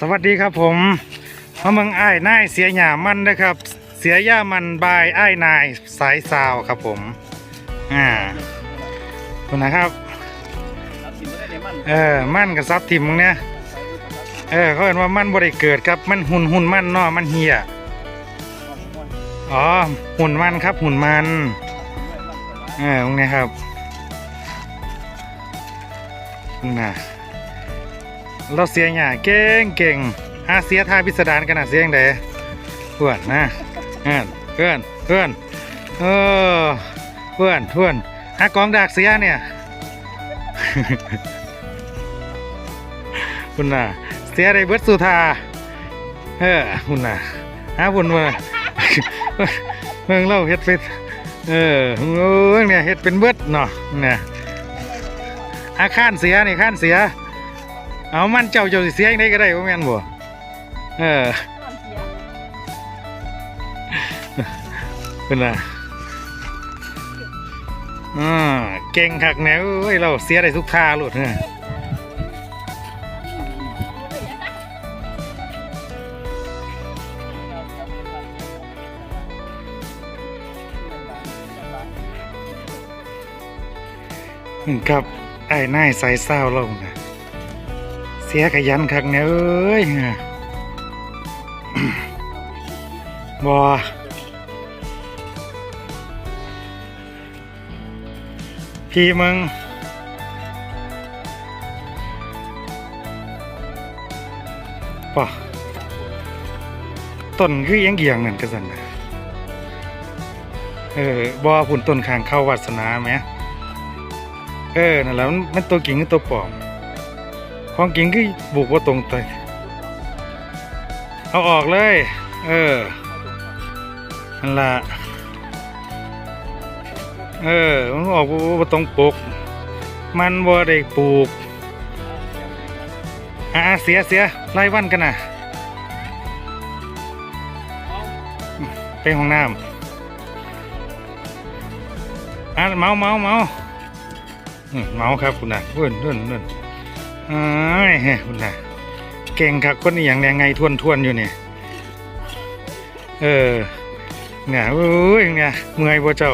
สวัสดีครับผมมาเมืองอ้ายนายเสียหยามันนะครับ เสียย่ามันบายอ้นายสายซาวครับผมอ่าคุณนะครับเออมันกับซับทิมมึงเนี่ยเออเขาเห็นว่ามันบริเกิดครับมันหุ่นหุ่นมันนาะมันเหี่ยอ๋อหุ่นมันครับหุ่นมันเออตรงนี้ครับนะ เราเสียหยาเก่งเก่งอาเสียท่าพิสดารกันนะเสียงเดเพื่อนนะเพื่อนเพื่อนเพื่อนเออเพื่อนเพื่อนอากองดากเสียเนี่ยคุณน่ะเสียได้เบิดสุธาเออคุณน่ะหาบุญมาเมืองเล่าเฮ็ดเป็นเออเนี่ยเฮ็ดเป็นเบิดเนาะเนี่ยอาคารเสียนี่คานเสีย เอามันเจ้าเจ้าสิเสียงไงก็ได้บ่แม่นบ่เออเป็นน่ะอ่าเก่งคักแนวเอ้ยเราเสียได้ทุกท่าโลดเนี่ยกับไอ้นายใส่เศร้าเรานะ สียขยันคักเนี่ยเอ้ยบอพี่มึงป่ะต้นคือเอียงเกียงนั่นก็สันนะเออบอผุนต้นขางเข้าวัสนาไหมเออนั่นแหละมันมันตัวกิ่งกับตัวปลอม ของกิ่งคือบุกว่าตรงไปเอาออกเลย เออนั่นละเออ มันออกว่าตรงปก มันบ่าได้ปลูกอ่าเสียเสียไล่วันกันนะไปห้องน้ำอะเมาเมาเมาเมาครับคุณน่ะเพื่อนเพื่อนเพื่อน อ้ายเฮ้ยคุณน่ะเก่งครับคนนี้อย่างแรงไงทวนทวนอยู่เนี่ยเออเนี่ยโอ้ยเนี่ยเมื่อยบ่เจ้า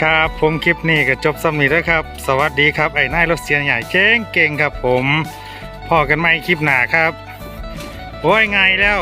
ครับผมคลิปนี้ก็จบสำนีแล้วครับ สวัสดีครับไอ้นายรถเสียงใหญ่เก่งเก่งครับผมพอกันใหมคลิปหน้าครับโอ้ยไงแล้ว